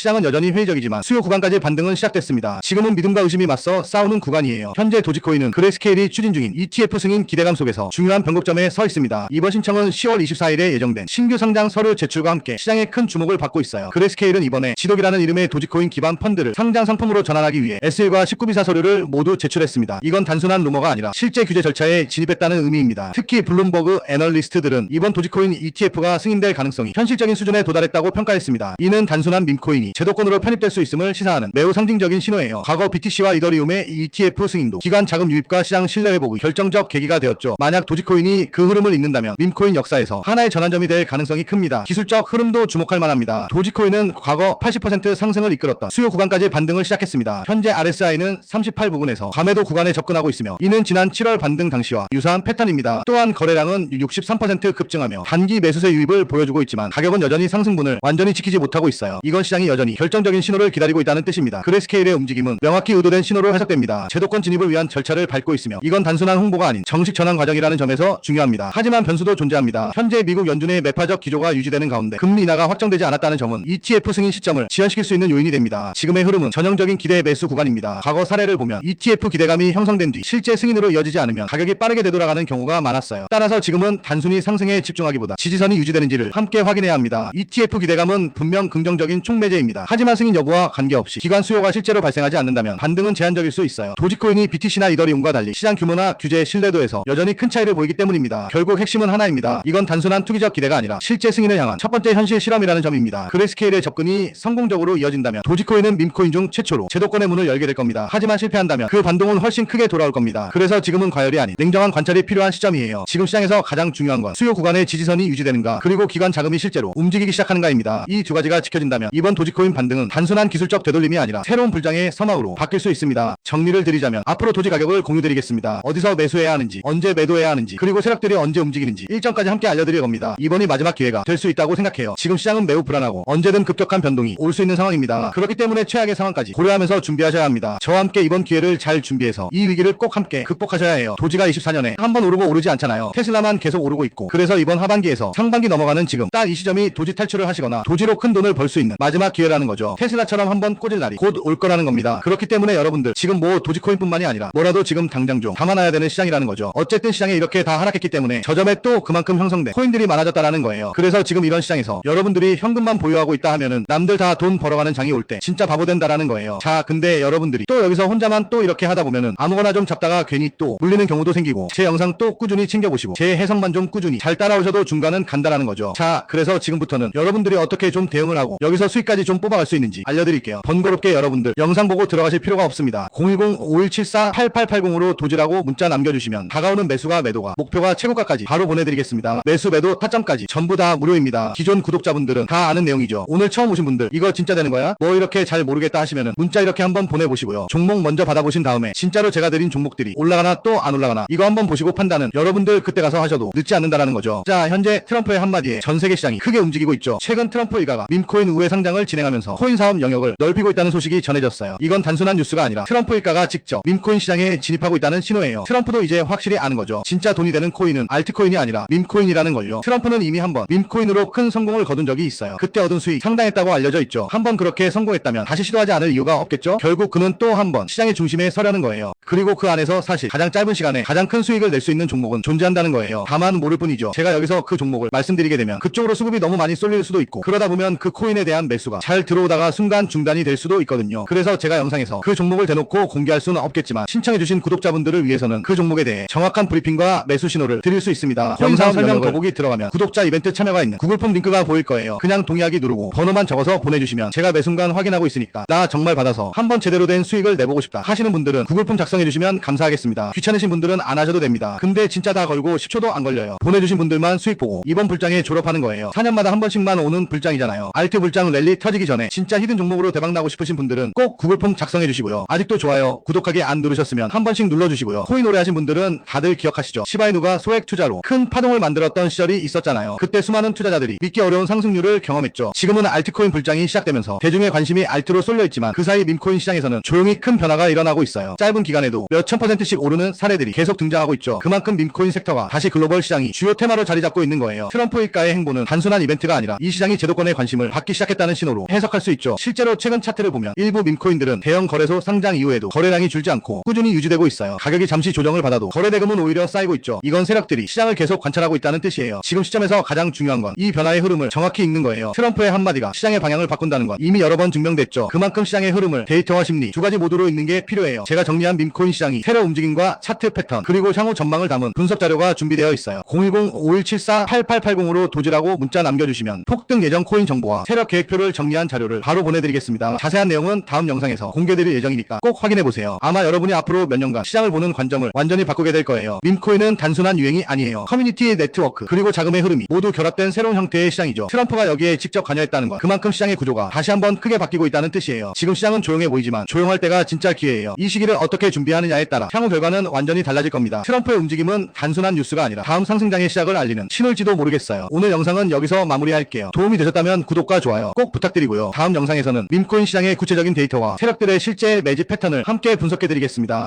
시장은 여전히 회의적이지만 수요 구간까지 반등은 시작됐습니다. 지금은 믿음과 의심이 맞서 싸우는 구간이에요. 현재 도지코인은 그레스케일이 추진 중인 ETF 승인 기대감 속에서 중요한 변곡점에 서 있습니다. 이번 신청은 10월 24일에 예정된 신규 상장 서류 제출과 함께 시장에 큰 주목을 받고 있어요. 그레스케일은 이번에 지독이라는 이름의 도지코인 기반 펀드를 상장 상품으로 전환하기 위해 S1과 19비사 서류를 모두 제출했습니다. 이건 단순한 루머가 아니라 실제 규제 절차에 진입했다는 의미입니다. 특히 블룸버그 애널리스트들은 이번 도지코인 ETF가 승인될 가능성이 현실적인 수준에 도달했다고 평가했습니다. 이는 단순한 밈코인이 제도권으로 편입될 수 있음을 시사하는 매우 상징적인 신호예요. 과거 BTC와 이더리움의 ETF 승인도 기관 자금 유입과 시장 신뢰 회복의 결정적 계기가 되었죠. 만약 도지코인이 그 흐름을 잇는다면 밈코인 역사에서 하나의 전환점이 될 가능성이 큽니다. 기술적 흐름도 주목할 만합니다. 도지코인은 과거 80% 상승을 이끌었던 수요 구간까지 반등을 시작했습니다. 현재 RSI는 38 부근에서 감매도 구간에 접근하고 있으며 이는 지난 7월 반등 당시와 유사한 패턴입니다. 또한 거래량은 63% 급증하며 단기 매수세 유입을 보여주고 있지만 가격은 여전히 상승분을 완전히 지키지 못하고 있어요. 이건 시장이 여전히 결정적인 신호를 기다리고 있다는 뜻입니다. 그레스케일의 움직임은 명확히 의도된 신호로 해석됩니다. 제도권 진입을 위한 절차를 밟고 있으며 이건 단순한 홍보가 아닌 정식 전환 과정이라는 점에서 중요합니다. 하지만 변수도 존재합니다. 현재 미국 연준의 매파적 기조가 유지되는 가운데 금리 인하가 확정되지 않았다는 점은 ETF 승인 시점을 지연시킬 수 있는 요인이 됩니다. 지금의 흐름은 전형적인 기대 매수 구간입니다. 과거 사례를 보면 ETF 기대감이 형성된 뒤 실제 승인으로 이어지지 않으면 가격이 빠르게 되돌아가는 경우가 많았어요. 따라서 지금은 단순히 상승에 집중하기보다 지지선이 유지되는지를 함께 확인해야 합니다. ETF 기대감은 분명 긍정적인 촉매제입니다. 하지만 승인 여부와 관계없이 기관 수요가 실제로 발생하지 않는다면 반등은 제한적일 수 있어요. 도지코인이 BTC나 이더리움과 달리 시장 규모나 규제 신뢰도에서 여전히 큰 차이를 보이기 때문입니다. 결국 핵심은 하나입니다. 이건 단순한 투기적 기대가 아니라 실제 승인을 향한 첫 번째 현실 실험이라는 점입니다. 그레스케일의 접근이 성공적으로 이어진다면 도지코인은 밈코인 중 최초로 제도권의 문을 열게 될 겁니다. 하지만 실패한다면 그 반동은 훨씬 크게 돌아올 겁니다. 그래서 지금은 과열이 아닌 냉정한 관찰이 필요한 시점이에요. 지금 시장에서 가장 중요한 건 수요 구간의 지지선이 유지되는가 그리고 기관 자금이 실제로 움직이기 시작하는가입니다. 이 두 가지가 지켜진다면 이번 도지코인 반등은 단순한 기술적 되돌림이 아니라 새로운 불장의 서막으로 바뀔 수 있습니다. 정리를 드리자면 앞으로 도지 가격을 공유드리겠습니다. 어디서 매수해야 하는지 언제 매도해야 하는지 그리고 세력들이 언제 움직이는지 일정까지 함께 알려드릴 겁니다. 이번이 마지막 기회가 될 수 있다고 생각해요. 지금 시장은 매우 불안하고 언제든 급격한 변동이 올 수 있는 상황입니다. 그렇기 때문에 최악의 상황까지 고려하면서 준비하셔야 합니다. 저와 함께 이번 기회를 잘 준비해서 이 위기를 꼭 함께 극복하셔야 해요. 도지가 24년에 한 번 오르고 오르지 않잖아요. 테슬라만 계속 오르고 있고 그래서 이번 하반기에서 상반기 넘어가는 지금 딱 이 시점이 도지 탈출을 하시거나 도지로 큰 돈을 벌 수 있는 마지막 기회라 는 거죠. 테슬라처럼 한번 꽂을 날이 곧 올 거라는 겁니다. 그렇기 때문에 여러분들 지금 뭐 도지코인뿐만이 아니라 뭐라도 지금 당장 좀 담아놔야 되는 시장이라는 거죠. 어쨌든 시장에 이렇게 다 하락했기 때문에 저점에 또 그만큼 형성된 코인들이 많아졌다라는 거예요. 그래서 지금 이런 시장에서 여러분들이 현금만 보유하고 있다 하면은 남들 다 돈 벌어가는 장이 올 때 진짜 바보 된다라는 거예요. 자, 근데 여러분들이 또 여기서 혼자만 또 이렇게 하다 보면은 아무거나 좀 잡다가 괜히 또 물리는 경우도 생기고 제 영상 또 꾸준히 챙겨보시고 제 해석만 좀 꾸준히 잘 따라오셔도 중간은 간다라는 거죠. 자, 그래서 지금부터는 여러분들이 어떻게 좀 대응을 하고 여기서 수익까지 좀 뽑아갈 수 있는지 알려드릴게요. 번거롭게 여러분들 영상 보고 들어가실 필요가 없습니다. 010-5174-8880으로 도지라고 문자 남겨주시면 다가오는 매수가 매도가 목표가 최고가까지 바로 보내드리겠습니다. 매수 매도 타점까지 전부 다 무료입니다. 기존 구독자분들은 다 아는 내용이죠. 오늘 처음 오신 분들 이거 진짜 되는 거야? 뭐 이렇게 잘 모르겠다 하시면은 문자 이렇게 한번 보내보시고요. 종목 먼저 받아보신 다음에 진짜로 제가 드린 종목들이 올라가나 또 안 올라가나 이거 한번 보시고 판단은 여러분들 그때 가서 하셔도 늦지 않는다라는 거죠. 자 현재 트럼프의 한마디에 전 세계 시장이 크게 움직이고 있죠. 최근 트럼프 일가가 밈코인 우회 상장을 진행 하면서 코인 사업 영역을 넓히고 있다는 소식이 전해졌어요. 이건 단순한 뉴스가 아니라 트럼프 일가가 직접 밈코인 시장에 진입하고 있다는 신호예요. 트럼프도 이제 확실히 아는 거죠. 진짜 돈이 되는 코인은 알트코인이 아니라 밈코인이라는 걸요. 트럼프는 이미 한번 밈코인으로 큰 성공을 거둔 적이 있어요. 그때 얻은 수익 상당했다고 알려져 있죠. 한번 그렇게 성공했다면 다시 시도하지 않을 이유가 없겠죠. 결국 그는 또 한 번 시장의 중심에 서려는 거예요. 그리고 그 안에서 사실 가장 짧은 시간에 가장 큰 수익을 낼 수 있는 종목은 존재한다는 거예요. 다만 모를 뿐이죠. 제가 여기서 그 종목을 말씀드리게 되면 그쪽으로 수급이 너무 많이 쏠릴 수도 있고 그러다 보면 그 코인에 대한 매수가 잘 들어오다가 순간 중단이 될 수도 있거든요. 그래서 제가 영상에서 그 종목을 대놓고 공개할 수는 없겠지만 신청해주신 구독자분들을 위해서는 그 종목에 대해 정확한 브리핑과 매수 신호를 드릴 수 있습니다. 영상 설명 더보기 들어가면 구독자 이벤트 참여가 있는 구글 폼 링크가 보일 거예요. 그냥 동의하기 누르고 번호만 적어서 보내주시면 제가 매 순간 확인하고 있으니까 나 정말 받아서 한번 제대로 된 수익을 내보고 싶다 하시는 분들은 구글 폼 작성해주시면 감사하겠습니다. 귀찮으신 분들은 안 하셔도 됩니다. 근데 진짜 다 걸고 10초도 안 걸려요. 보내주신 분들만 수익 보고 이번 불장에 졸업하는 거예요. 4년마다 한 번씩만 오는 불장이잖아요. 알트 불장 랠리 터지기 전에 진짜 히든 종목으로 대박 나고 싶으신 분들은 꼭 구글 폼 작성해 주시고요. 아직도 좋아요, 구독하기 안 누르셨으면 한 번씩 눌러주시고요. 코인 오래 하신 분들은 다들 기억하시죠? 시바이누가 소액 투자로 큰 파동을 만들었던 시절이 있었잖아요. 그때 수많은 투자자들이 믿기 어려운 상승률을 경험했죠. 지금은 알트코인 불장이 시작되면서 대중의 관심이 알트로 쏠려 있지만 그 사이 밈코인 시장에서는 조용히 큰 변화가 일어나고 있어요. 짧은 기간에도 몇천 퍼센트씩 오르는 사례들이 계속 등장하고 있죠. 그만큼 밈코인 섹터가 다시 글로벌 시장이 주요 테마로 자리 잡고 있는 거예요. 트럼프 일가의 행보는 단순한 이벤트가 아니라 이 시장이 제도권의 관심을 받기 시작했다는 신호로 해석할 수 있죠. 실제로 최근 차트를 보면 일부 밈코인들은 대형 거래소 상장 이후에도 거래량이 줄지 않고 꾸준히 유지되고 있어요. 가격이 잠시 조정을 받아도 거래 대금은 오히려 쌓이고 있죠. 이건 세력들이 시장을 계속 관찰하고 있다는 뜻이에요. 지금 시점에서 가장 중요한 건 이 변화의 흐름을 정확히 읽는 거예요. 트럼프의 한마디가 시장의 방향을 바꾼다는 건 이미 여러 번 증명됐죠. 그만큼 시장의 흐름을 데이터와 심리 두 가지 모두로 읽는 게 필요해요. 제가 정리한 밈코인 시장이 세력 움직임과 차트 패턴 그리고 향후 전망을 담은 분석 자료가 준비되어 있어요. 010-5174-8880으로 도지라고 문자 남겨주시면 폭등 예정 코인 정보와 세력 계획표를 정리한 자료를 바로 보내드리겠습니다. 자세한 내용은 다음 영상에서 공개드릴 예정이니까 꼭 확인해보세요. 아마 여러분이 앞으로 몇 년간 시장을 보는 관점을 완전히 바꾸게 될 거예요. 밈코인은 단순한 유행이 아니에요. 커뮤니티 네트워크 그리고 자금의 흐름이 모두 결합된 새로운 형태의 시장이죠. 트럼프가 여기에 직접 관여했다는 건 그만큼 시장의 구조가 다시 한번 크게 바뀌고 있다는 뜻이에요. 지금 시장은 조용해 보이지만 조용할 때가 진짜 기회예요. 이 시기를 어떻게 준비하느냐에 따라 향후 결과는 완전히 달라질 겁니다. 트럼프의 움직임은 단순한 뉴스가 아니라 다음 상승장의 시작을 알리는 신호일지도 모르겠어요. 오늘 영상은 여기서 마무리할게요. 도움이 되셨다면 구독과 좋아요 꼭 부탁드리고 요. 다음 영상에서는 밈코인 시장의 구체적인 데이터와 세력들의 실제 매집 패턴을 함께 분석해드리겠습니다.